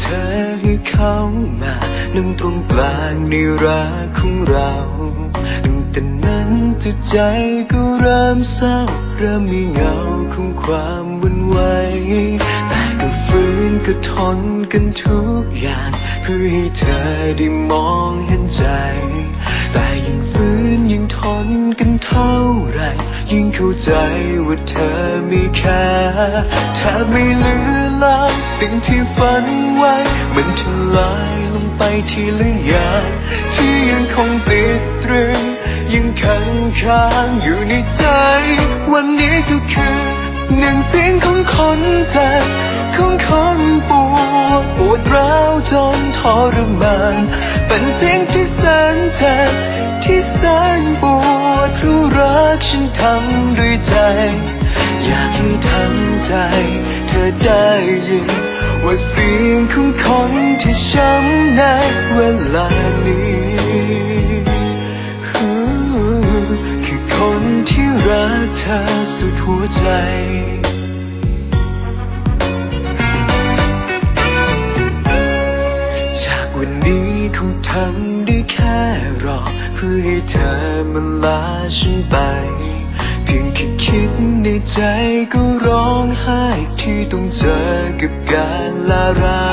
เธอให้เขามานั่งตรงกลางในรักของเราตั้งแต่นั้นจิตใจก็เริ่มเศร้าเริ่มมีเงาของความวุ่นวายแต่ก็ฝืนก็ทนกันทุกอย่างเพื่อให้เธอได้มองเห็นใจ แต่ยิ่งฝืนยิ่งทนกันเท่าไหรยิ่งเข้าใจว่าเธอมีค่าแทบไม่เหลือลาสิ่งที่ฝัน ไว้ มันทลายลงไปทีละอย่างที่ยังคงติดตรึง ยังค้างค้างอยู่ในใจ วันนี้ก็คือหนึ่งเสียงของคนเจ็บของคนปวดปวดร้าวจนทรมาน เป็นเสียงที่แสนเจ็บที่แสนปวดราะรักฉันทำด้วยใจ อยากให้ทั้งใจ เธอได้ยิน ว่าเสียงของคนที่ช้ำในเวลานี้คือคนที่รักเธอสุดหัวใจจากวันนี้คงทำได้แค่รอ เพื่อให้เธอมาลาฉันไป ใจก็ร้องไห้ที่ต้องเจอกับการลาร้า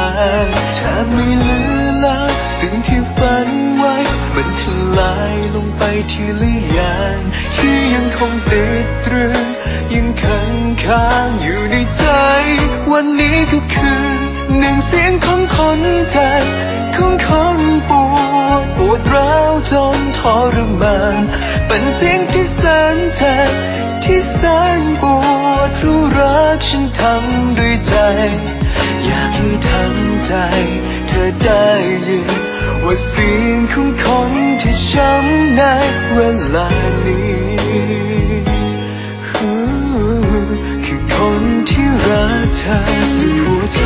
งแทบไม่เหลือล้วสิ่งที่ฝันไว้ มันทลายลงไปทีละอย่าง ที่ยังคงติดตรึงยังค้างค้างอยู่ในใจ วันนี้ก็คือหนึ่งเสียงของคนเจ็บของคนปวดปวดร้าวจนทรมาน เป็นเสียงที่ ฉันทำด้วยใจ อยากให้ทั้งใจ เธอได้ยิน ว่าเสียงของคนที่ช้ำในเวลานี้คือคนที่รักเธอสุดหัวใจ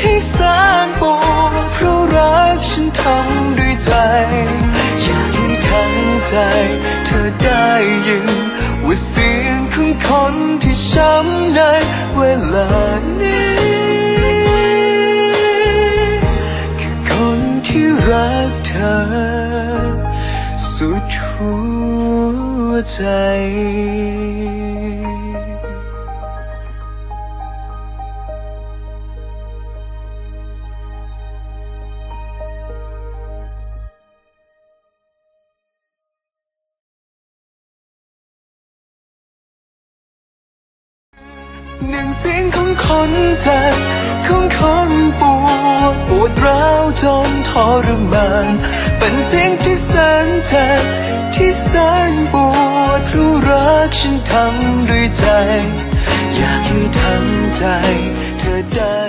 ที่แสนปวดเพราะรักฉันทำด้วยใจ อยากให้ทั้งใจ เธอได้ยิน ว่าเสียงของคนที่ช้ำในเวลานี้ คือคนที่รักเธอ สุดหัวใจ หนึ่งเสียงของคนเจ็บของคนปวดปวดร้าวจนทรมาน เป็นเสียงที่แสนเจ็บที่แสนปวดรู้รักฉันทำด้วยใจ อยากให้ทำใจเธอได้